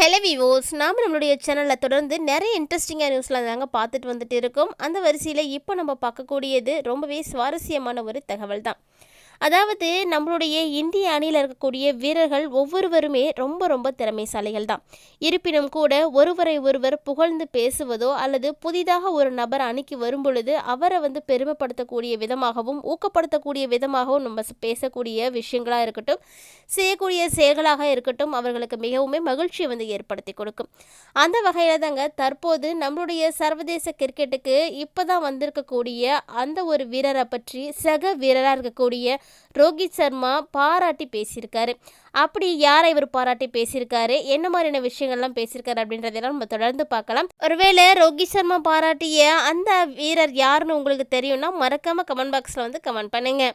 Hello விவோஸ் நாம் நம்மளுடைய சேனலில் தொடர்ந்து நிறைய இன்ட்ரெஸ்டிங்காக நியூஸ்லாம் தாங்க பார்த்துட்டு வந்துட்டு இருக்கோம். அந்த வரிசையில் இப்போ நம்ம பார்க்கக்கூடியது ரொம்பவே சுவாரஸ்யமான ஒரு தகவல் தான் அதாவது நம்மளுடைய இந்திய அணியில் இருக்கக்கூடிய வீரர்கள் ஒவ்வொருவருமே ரொம்ப ரொம்ப திறமைசாலிகள் தான். இருப்பினும் கூட ஒருவரை ஒருவர் புகழ்ந்து பேசுவதோ அல்லது புதிதாக ஒரு நபர் அணிக்கு வரும் பொழுது அவரை வந்து பெருமைப்படுத்தக்கூடிய விதமாகவும் ஊக்கப்படுத்தக்கூடிய விதமாகவும் நம்ம பேசக்கூடிய விஷயங்களாக இருக்கட்டும் செய்யக்கூடிய செயல்களாக இருக்கட்டும் அவர்களுக்கு மிகவுமே மகிழ்ச்சியை வந்து ஏற்படுத்தி கொடுக்கும். அந்த வகையில் தாங்க தற்போது நம்மளுடைய சர்வதேச கிரிக்கெட்டுக்கு இப்போ தான் வந்திருக்கக்கூடிய அந்த ஒரு வீரரை பற்றி சக வீரராக இருக்கக்கூடிய ரோஹித் சர்மா பாராட்டி பேசியிருக்காரு. அப்படி யாரை இவர் பாராட்டி பேசியிருக்காரு? என்ன மாதிரியான விஷயங்கள்லாம் பேசியிருக்காரு அப்படின்றதெல்லாம் நம்ம தொடர்ந்து பார்க்கலாம். ஒருவேளை ரோஹித் சர்மா பாராட்டிய அந்த வீரர் யாருன்னு உங்களுக்கு தெரியும்னா மறக்காம கமெண்ட் பாக்ஸில் வந்து கமெண்ட் பண்ணுங்க.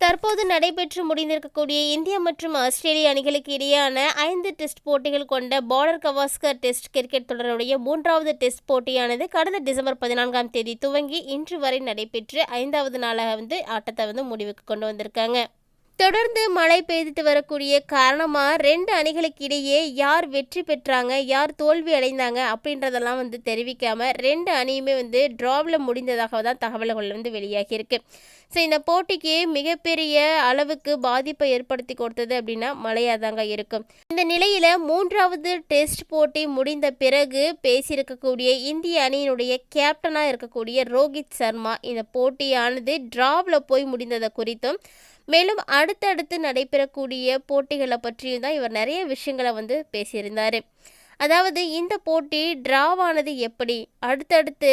தற்போது நடைபெற்று முடிந்திருக்கக்கூடிய இந்தியா மற்றும் ஆஸ்திரேலிய அணிகளுக்கு இடையேயான ஐந்து டெஸ்ட் போட்டிகள் கொண்ட பார்டர் கவாஸ்கர் டெஸ்ட் கிரிக்கெட் தொடருடைய மூன்றாவது டெஸ்ட் போட்டியானது கடந்த டிசம்பர் பதினான்காம் தேதி துவங்கி இன்று வரை நடைபெற்று ஐந்தாவது நாளாக வந்து ஆட்டத்தை வந்து முடிவுக்கு கொண்டு வந்திருக்காங்க. தொடர்ந்து மழை பெய்துட்டு வரக்கூடிய காரணமாக ரெண்டு அணிகளுக்கு இடையே யார் வெற்றி பெற்றாங்க யார் தோல்வி அடைந்தாங்க அப்படின்றதெல்லாம் வந்து தெரிவிக்காமல் ரெண்டு அணியுமே வந்து டிராவில் முடிந்ததாக தான் தகவல்கள் வந்து வெளியாகியிருக்கு ஸோ இந்த போட்டிக்கு மிகப்பெரிய அளவுக்கு பாதிப்பை ஏற்படுத்தி கொடுத்தது அப்படின்னா மழையாக தாங்க இருக்கும். இந்த நிலையில் மூன்றாவது டெஸ்ட் போட்டி முடிந்த பிறகு பேசியிருக்கக்கூடிய இந்திய அணியினுடைய கேப்டனாக இருக்கக்கூடிய ரோஹித் சர்மா இந்த போட்டியானது டிராவில் போய் முடிந்ததை குறித்தும் மேலும் அடுத்தடுத்து நடைபெறக்கூடிய போட்டிகளை பற்றியும் தான் இவர் நிறைய விஷயங்களை வந்து பேசியிருந்தார். அதாவது இந்த போட்டி டிராவானது எப்படி? அடுத்தடுத்து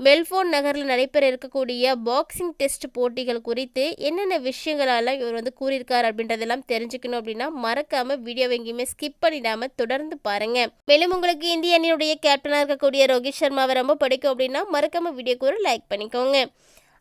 மெல்போர்ன் நகரில் நடைபெற இருக்கக்கூடிய பாக்ஸிங் டெஸ்ட் போட்டிகள் குறித்து என்னென்ன விஷயங்களெல்லாம் இவர் வந்து கூறியிருக்கார் அப்படின்றதெல்லாம் தெரிஞ்சுக்கணும் அப்படின்னா மறக்காம வீடியோ எங்கேயுமே ஸ்கிப் பண்ணிடாம தொடர்ந்து பாருங்க. மேலும் உங்களுக்கு இந்திய அணியுடைய கேப்டனாக இருக்கக்கூடிய ரோஹித் சர்மாவை ரொம்ப பிடிக்கும் அப்படின்னா மறக்காம வீடியோக்கு ஒரு லைக் பண்ணிக்கோங்க.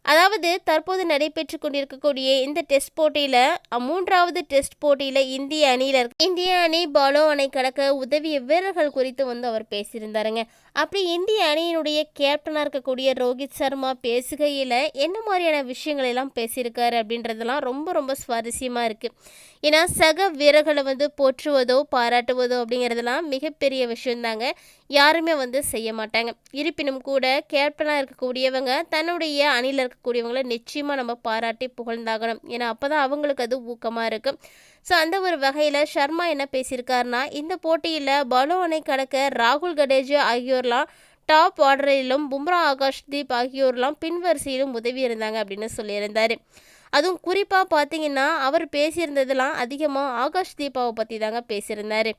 அதாவது தற்போது நடைபெற்று கொண்டிருக்கக்கூடிய இந்த டெஸ்ட் போட்டியில் மூன்றாவது டெஸ்ட் போட்டியில் இந்திய அணியில் இருக்க இந்திய அணி பாலோ அணை கடக்க உதவிய வீரர்கள் குறித்து வந்து அவர் பேசியிருந்தாருங்க. அப்படி இந்திய அணியினுடைய கேப்டனாக இருக்கக்கூடிய ரோஹித் சர்மா பேசுகையில் என்ன மாதிரியான விஷயங்கள் எல்லாம் பேசியிருக்காரு அப்படின்றதெல்லாம் ரொம்ப ரொம்ப சுவாரஸ்யமாக இருக்குது ஏன்னா சக வீரர்களை வந்து போற்றுவதோ பாராட்டுவதோ அப்படிங்கிறதெல்லாம் மிகப்பெரிய விஷயம்தாங்க யாருமே வந்து செய்ய மாட்டாங்க. இருப்பினும் கூட கேப்டனாக இருக்கக்கூடியவங்க தன்னுடைய அணியில் இருக்கக்கூடியவங்களை நிச்சயமாக நம்ம பாராட்டி புகழ்ந்தாகணும். ஏன்னா அப்போ தான் அவங்களுக்கு அது ஊக்கமாக இருக்கும். ஸோ அந்த ஒரு வகையில் ஷர்மா என்ன பேசியிருக்காருன்னா இந்த போட்டியில் பலோவனை கடக்க ராகுல் கடேஜ் ஆகியோர்லாம் டாப் ஆர்டரிலும் பும்ரா ஆகாஷ் தீப் ஆகியோர்லாம் பின்வரிசையிலும் உதவி இருந்தாங்க அப்படின்னு சொல்லியிருந்தார். அதுவும் குறிப்பாக பார்த்தீங்கன்னா அவர் பேசியிருந்ததெல்லாம் அதிகமாக ஆகாஷ் தீபாவை பற்றி தாங்க பேசியிருந்தார்.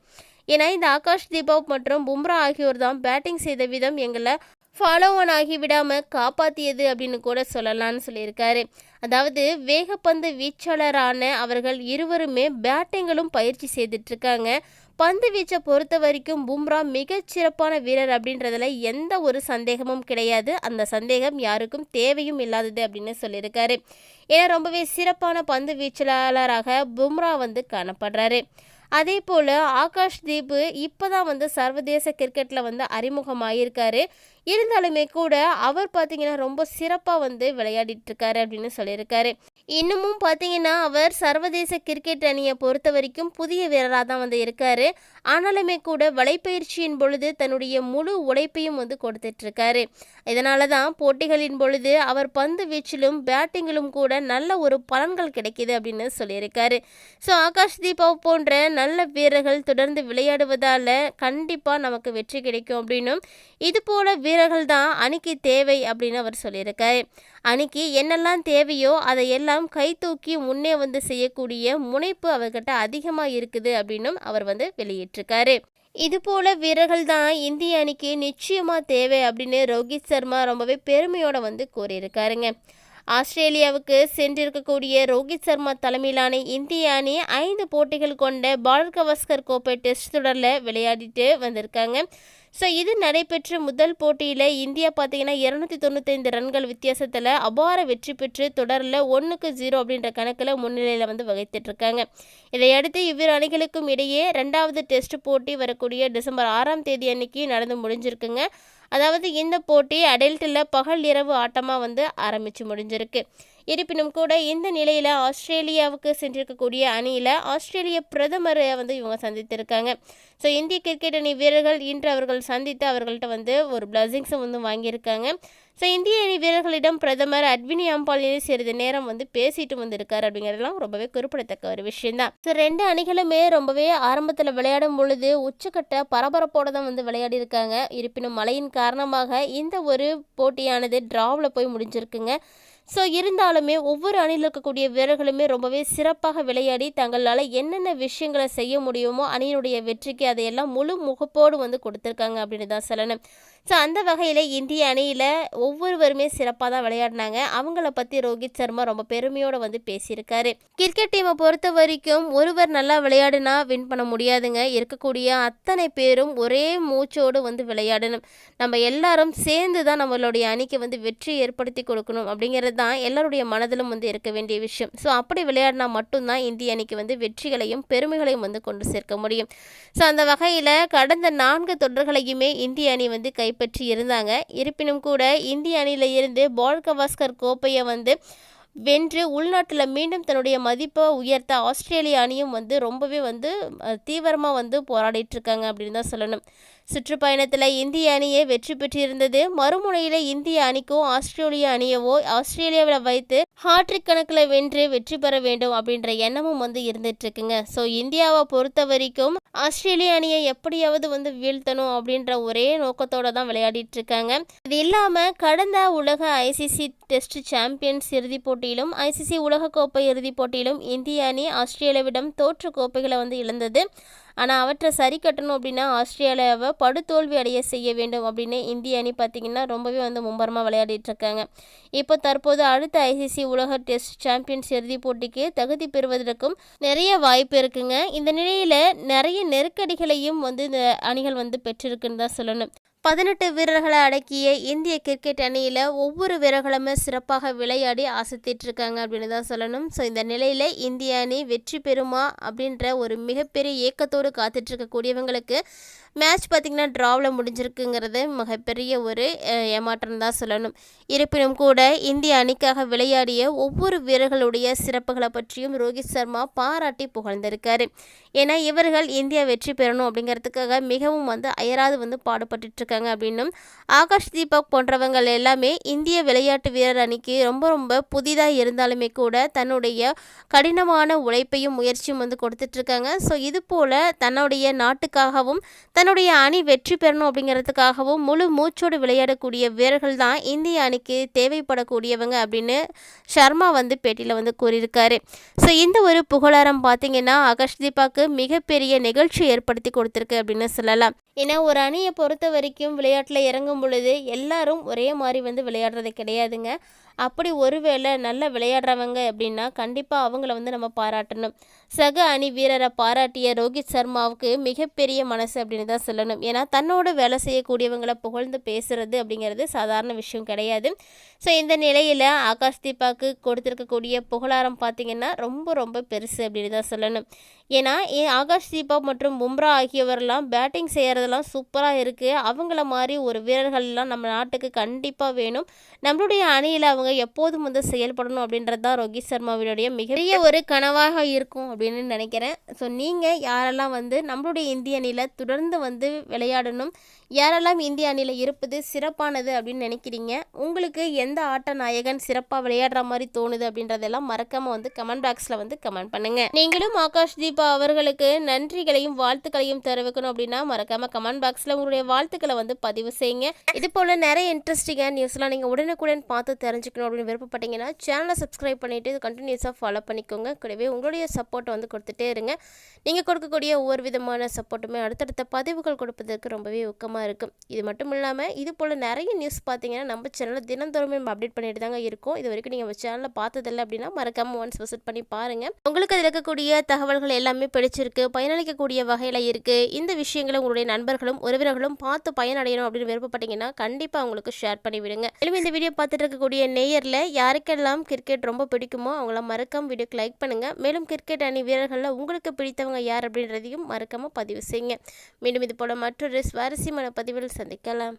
ஏன்னா இந்த ஆகாஷ் தீபவ் மற்றும் பும்ரா ஆகியோர் தான் பேட்டிங் செய்த விதம் எங்களை ஃபாலோ ஆன் ஆகி விடாமல் காப்பாற்றியது அப்படின்னு கூட சொல்லலாம்னு சொல்லியிருக்காரு. அதாவது வேகப்பந்து வீச்சாளரான அவர்கள் இருவருமே பேட்டிங்களும் பயிற்சி செய்துட்ருக்காங்க. பந்து வீச்சை பொறுத்த வரைக்கும் பும்ரா மிகச்சிறப்பான வீரர் அப்படின்றதுல எந்த ஒரு சந்தேகமும் கிடையாது. அந்த சந்தேகம் யாருக்கும் தேவையும் இல்லாதது அப்படின்னு சொல்லியிருக்காரு. ஏன்னா ரொம்பவே சிறப்பான பந்து வீச்சாளராக பும்ரா வந்து காணப்படுறாரு. அதே போல் ஆகாஷ் தீப் இப்போ தான் வந்து சர்வதேச கிரிக்கெட்டில் வந்து அறிமுகமாகியிருக்காரு இருந்தாலுமே கூட அவர் பார்த்தீங்கன்னா ரொம்ப சிறப்பாக வந்து விளையாடிட்டு இருக்காரு அப்படின்னு சொல்லியிருக்காரு. இன்னமும் பார்த்தீங்கன்னா அவர் சர்வதேச கிரிக்கெட் அணியை பொறுத்த வரைக்கும் புதிய வீரராக தான் வந்து இருக்காரு. ஆனாலுமே கூட வலைப்பயிற்சியின் பொழுது தன்னுடைய முழு உழைப்பையும் வந்து கொடுத்துட்ருக்காரு. இதனால தான் போட்டிகளின் பொழுது அவர் பந்து வீச்சிலும் பேட்டிங்கிலும் கூட நல்ல ஒரு பலன்கள் கிடைக்கிது அப்படின்னு சொல்லியிருக்காரு. ஸோ ஆகாஷ் தீபா போன்ற நல்ல வீரர்கள் தொடர்ந்து விளையாடுவதால் கண்டிப்பாக நமக்கு வெற்றி கிடைக்கும் அப்படின்னும் இது போல் வீரர்கள் தான் அணிக்கு தேவை அப்படின்னு அவர் சொல்லியிருக்கார். அணிக்கு என்னெல்லாம் தேவையோ அதை எல்லாம் கை தூக்கி முன்னே வந்து செய்யக்கூடிய முனைப்பு அவர்கிட்ட அதிகமாக இருக்குது அப்படின்னும் அவர் வந்து வெளியிட்டிருக்காரு. இதுபோல வீரர்கள் தான் இந்திய அணிக்கு நிச்சயமாக தேவை அப்படின்னு ரோஹித் சர்மா ரொம்பவே பெருமையோட வந்து கூறியிருக்காருங்க. ஆஸ்திரேலியாவுக்கு சென்றிருக்கக்கூடிய ரோஹித் சர்மா தலைமையிலான இந்திய அணி ஐந்து போட்டிகள் கொண்ட பாலர் கவாஸ்கர் கோப்பை டெஸ்ட் தொடரில் விளையாடிட்டு வந்திருக்காங்க. ஸோ இது நடைபெற்ற முதல் போட்டியில் இந்தியா பார்த்தீங்கன்னா இரநூத்தி தொண்ணூத்தைந்து ரன்கள் வித்தியாசத்தில் அபார வெற்றி பெற்று தொடரில் ஒன்றுக்கு ஜீரோ அப்படின்ற கணக்கில் முன்னிலையில் வந்து வகித்துட்ருக்காங்க இதையடுத்து இவ்விரு அணிகளுக்கும் இடையே ரெண்டாவது டெஸ்ட் போட்டி வரக்கூடிய டிசம்பர் ஆறாம் தேதி அன்னைக்கு நடந்து முடிஞ்சிருக்குங்க. அதாவது இந்த போட்டி அடல்ட்டில் பகல் இரவு ஆட்டமாக வந்து ஆரம்பித்து முடிஞ்சிருக்கு. இருப்பினும் கூட இந்த நிலையில் ஆஸ்திரேலியாவுக்கு சென்றிருக்கக்கூடிய அணியில் ஆஸ்திரேலிய பிரதமரை வந்து இவங்க சந்தித்திருக்காங்க. ஸோ இந்திய கிரிக்கெட் அணி வீரர்கள் இன்று அவர்கள் சந்தித்து அவர்கள்ட்ட வந்து ஒரு பிளஸிங்ஸும் வந்து வாங்கியிருக்காங்க. ஸோ இந்திய அணி வீரர்களிடம் பிரதமர் அட்வினி அம்பாலினி சிறிது நேரம் வந்து பேசிட்டு வந்திருக்காரு அப்படிங்கிறதெல்லாம் ரொம்பவே குறிப்பிடத்தக்க ஒரு விஷயம்தான். ஸோ ரெண்டு அணிகளுமே ரொம்பவே ஆரம்பத்தில் விளையாடும் பொழுது உச்சக்கட்ட பரபரப்போடு தான் வந்து விளையாடி இருக்காங்க இருப்பினும் மழையின் காரணமாக இந்த ஒரு போட்டியானது டிராவில் போய் முடிஞ்சிருக்குங்க. ஸோ இருந்தாலுமே ஒவ்வொரு அணியில் இருக்கக்கூடிய வீரர்களுமே ரொம்பவே சிறப்பாக விளையாடி தங்களால் என்னென்ன விஷயங்களை செய்ய முடியுமோ அணியினுடைய வெற்றிக்கு அதையெல்லாம் முழு முகப்போடு வந்து கொடுத்துருக்காங்க அப்படின்னு தான் சொல்லணும். ஸோ அந்த வகையில் இந்திய அணியில் ஒவ்வொருவருமே சிறப்பாக தான் விளையாடினாங்க. அவங்கள பற்றி ரோஹித் சர்மா ரொம்ப பெருமையோடு வந்து பேசியிருக்காரு. கிரிக்கெட் டீமை பொறுத்த வரைக்கும் ஒருவர் நல்லா விளையாடினா வின் பண்ண முடியாதுங்க. இருக்கக்கூடிய அத்தனை பேரும் ஒரே மூச்சோடு வந்து விளையாடணும். நம்ம எல்லாரும் சேர்ந்து தான் நம்மளுடைய அணிக்கு வந்து வெற்றி ஏற்படுத்தி கொடுக்கணும் அப்படிங்கிறது தான் எல்லாருடைய மனதிலும் வந்து இருக்க வேண்டிய விஷயம். ஸோ அப்படி விளையாடினா மட்டும்தான் இந்திய அணிக்கு வந்து வெற்றிகளையும் பெருமைகளையும் வந்து கொண்டு சேர்க்க முடியும். ஸோ அந்த வகையில் கடந்த நான்கு தொடர்களையுமே இந்திய அணி வந்து கை இருந்தாங்க. இருப்பினும் கூட இந்திய அணியில் இருந்து பால் கவாஸ்கர் கோப்பையை வந்து வென்று உள்நாட்டில் மீண்டும் தன்னுடைய மதிப்பை உயர்த்த ஆஸ்திரேலிய அணியும் வந்து ரொம்பவே வந்து தீவிரமாக வந்து போராடிட்டு இருக்காங்க அப்படின்னு தான் சொல்லணும். சுற்றுப்பயணத்தில் இந்திய அணியே வெற்றி பெற்றிருந்தது. மறுமுனையில் இந்திய அணிக்கோ ஆஸ்திரேலிய அணியவோ ஆஸ்திரேலியாவில் வைத்து ஹாட்ரிக் கணக்கில் வென்று வெற்றி பெற வேண்டும் அப்படின்ற எண்ணமும் வந்து இருந்துட்டு இருக்குங்க ஸோ இந்தியாவை பொறுத்த வரைக்கும் ஆஸ்திரேலிய அணியை எப்படியாவது வந்து வீழ்த்தணும் அப்படின்ற ஒரே நோக்கத்தோட தான் விளையாடிட்டு இருக்காங்க இது இல்லாமல் கடந்த உலக ஐசிசி டெஸ்ட் சாம்பியன்ஸ் இறுதிப் போட்டியிலும் ஐசிசி உலகக்கோப்பை இறுதிப் போட்டியிலும் இந்திய அணி ஆஸ்திரேலியாவிடம் தோற்று கோப்பைகளை வந்து இழந்தது. ஆனால் அவற்றை சரி கட்டணும் அப்படின்னா ஆஸ்திரேலியாவை படுதோல்வி அடைய செய்ய வேண்டும் அப்படின்னு இந்திய அணி பார்த்திங்கன்னா ரொம்பவே வந்து மும்பரமாக விளையாடிட்டு இருக்காங்க. இப்போ தற்போது அடுத்த ஐசிசி உலக டெஸ்ட் சாம்பியன்ஸ் இறுதிப் போட்டிக்கு தகுதி பெறுவதற்கும் நிறைய வாய்ப்பு இருக்குங்க. இந்த நிலையில் நிறைய நெருக்கடிகளையும் வந்து இந்த அணிகள் வந்து பெற்றிருக்குன்னு தான் சொல்லணும். பதினெட்டு வீரர்களை அடக்கிய இந்திய கிரிக்கெட் அணியில் ஒவ்வொரு வீரர்களுமே சிறப்பாக விளையாடி ஆசத்திட்டு இருக்காங்க அப்படின்னு தான் சொல்லணும். ஸோ இந்த நிலையில் இந்திய அணி வெற்றி பெறுமா அப்படின்ற ஒரு மிகப்பெரிய ஏக்கத்தோடு காத்துட்ருக்கக்கூடியவங்களுக்கு மேட்ச் பார்த்திங்கன்னா ட்ராவில் முடிஞ்சிருக்குங்கிறது மிகப்பெரிய ஒரு ஏமாற்றம் தான் சொல்லணும். இருப்பினும் கூட இந்திய அணிக்காக விளையாடிய ஒவ்வொரு வீரர்களுடைய சிறப்புகளை பற்றியும் ரோஹித் சர்மா பாராட்டி புகழ்ந்திருக்காரு. ஏன்னா இவர்கள் இந்தியா வெற்றி பெறணும் அப்படிங்கிறதுக்காக மிகவும் வந்து அயராது வந்து பாடுபட்டுருக்காங்க அப்படின்னும் ஆகாஷ் தீபக் போன்றவங்கள் எல்லாமே இந்திய விளையாட்டு வீரர் அணிக்கு ரொம்ப ரொம்ப புதிதாக இருந்தாலுமே கூட தன்னுடைய கடினமான உழைப்பையும் முயற்சியும் வந்து கொடுத்துட்ருக்காங்க. ஸோ இது போல் தன்னுடைய நாட்டுக்காகவும் தன்னுடைய அணி வெற்றி பெறணும் அப்படிங்கிறதுக்காகவும் முழு மூச்சோடு விளையாடக்கூடிய வீரர்கள் தான் இந்திய அணிக்கு தேவைப்படக்கூடியவங்க அப்படின்னு ஷர்மா வந்து பேட்டியில் வந்து கூறியிருக்காரு. ஸோ இந்த ஒரு புகழாரம் பார்த்தீங்கன்னா ஆகாஷ் தீபாக்கு மிகப்பெரிய நிகழ்ச்சி ஏற்படுத்தி கொடுத்துருக்கு அப்படின்னு சொல்லலாம். ஏன்னா ஒரு அணியை பொறுத்த வரைக்கும் விளையாட்டில் இறங்கும் பொழுது எல்லாரும் ஒரே மாதிரி வந்து விளையாடுறது கிடையாதுங்க. அப்படி ஒருவேளை நல்லா விளையாடுறவங்க அப்படின்னா கண்டிப்பாக அவங்கள வந்து நம்ம பாராட்டணும். சக அணி வீரரை பாராட்டிய ரோஹித் சர்மாவுக்கு மிகப்பெரிய மனசு அப்படின்னு தான் சொல்லணும். ஏன்னா தன்னோட வேலை செய்யக்கூடியவங்களை புகழ்ந்து பேசுறது அப்படிங்கிறது சாதாரண விஷயம் கிடையாது. ஸோ இந்த நிலையில் ஆகாஷ் தீபாக்கு கொடுத்துருக்கக்கூடிய புகழாரம் பார்த்திங்கன்னா ரொம்ப ரொம்ப பெருசு அப்படின்னு தான் சொல்லணும். ஏன்னா ஆகாஷ் தீபா மற்றும் பும்ரா ஆகியவரெல்லாம் பேட்டிங் செய்கிறதெல்லாம் சூப்பராக இருக்குது அவங்கள மாதிரி ஒரு வீரர்கள்லாம் நம்ம நாட்டுக்கு கண்டிப்பாக வேணும். நம்மளுடைய அணியில் அவங்க எப்போதும் வந்து செயல்படணும் அப்படின்றது தான் ரோஹித் சர்மாவினுடைய மிகப்பெரிய ஒரு கனவாக இருக்கும் அப்படின்னு நினைக்கிறேன். ஸோ நீங்கள் யாரெல்லாம் வந்து நம்மளுடைய இந்திய அணியில் தொடர்ந்து வந்து விளையாடணும் யாரெல்லாம் இந்திய அணியில் இருப்பது சிறப்பானது அப்படின்னு நினைக்கிறீங்க? உங்களுக்கு எந்த ஆட்ட நாயகன் சிறப்பாக விளையாடுற மாதிரி தோணுது அப்படின்றதெல்லாம் மறக்காமல் வந்து கமெண்ட் பாக்ஸில் வந்து கமெண்ட் பண்ணுங்கள் நீங்களும் ஆகாஷ் தீபா அவர்களுக்கு நன்றிகளையும் வாழ்த்துக்களையும் தெரிவிக்கணும் அப்படின்னா மறக்காமல் கமெண்ட் பாக்ஸில் உங்களுடைய வாழ்த்துக்களை வந்து பதிவு செய்யுங்க. இது போல் நிறைய இன்ட்ரெஸ்டிங்காக நியூஸ்லாம் நீங்கள் உடனுக்குடன் பார்த்து தெரிஞ்சுக்கணும் தெரிஞ்சுக்கணும் அப்படின்னு விருப்பப்பட்டீங்கன்னா சேனலை சப்ஸ்கிரைப் பண்ணிவிட்டு இது கண்டினியூஸாக ஃபாலோ பண்ணிக்கோங்க. கூடவே உங்களுடைய சப்போர்ட்டை வந்து கொடுத்துட்டே இருங்க. நீங்கள் கொடுக்கக்கூடிய ஒவ்வொரு விதமான சப்போர்ட்டுமே அடுத்தடுத்த பதிவுகள் கொடுப்பதற்கு ரொம்பவே ஊக்கமாக இருக்கும் இது மட்டும் இல்லாமல் இது போல் நிறைய நியூஸ் பார்த்தீங்கன்னா நம்ம சேனலில் தினந்தோறுமே நம்ம அப்டேட் பண்ணிட்டு தாங்க இருக்கோம். இது வரைக்கும் நீங்கள் சேனலில் பார்த்ததில்லை அப்படின்னா மறக்காமல் ஒன்ஸ் விசிட் பண்ணி பாருங்கள் உங்களுக்கு அதில் இருக்கக்கூடிய தகவல்கள் எல்லாமே பிடிச்சிருக்கு பயனளிக்கக்கூடிய வகையில் இருக்குது இந்த விஷயங்களை உங்களுடைய நண்பர்களும் உறவினர்களும் பார்த்து பயனடையணும் அப்படின்னு விருப்பப்பட்டீங்கன்னா கண்டிப்பாக அவங்களுக்கு ஷேர் பண்ணி விடுங்க. மேலும் இந்த வீடியோ பார்த்துட்டு இருக்கக்கூடிய நேயரில் யாருக்கெல்லாம் கிரிக்கெட் ரொம்ப பிடிக்குமோ அவங்களாம் மறக்காம வீடியோக்கு லைக் பண்ணுங்கள் மேலும் கிரிக்கெட் அணி வீரர்களில் உங்களுக்கு பிடித்தவங்க யார் அப்படின்றதையும் மறக்காமல் பதிவு செய்யுங்க. மீண்டும் இது போல் மற்றொரு சுவாரஸ்யமான warahmatullahi wabarakatuh.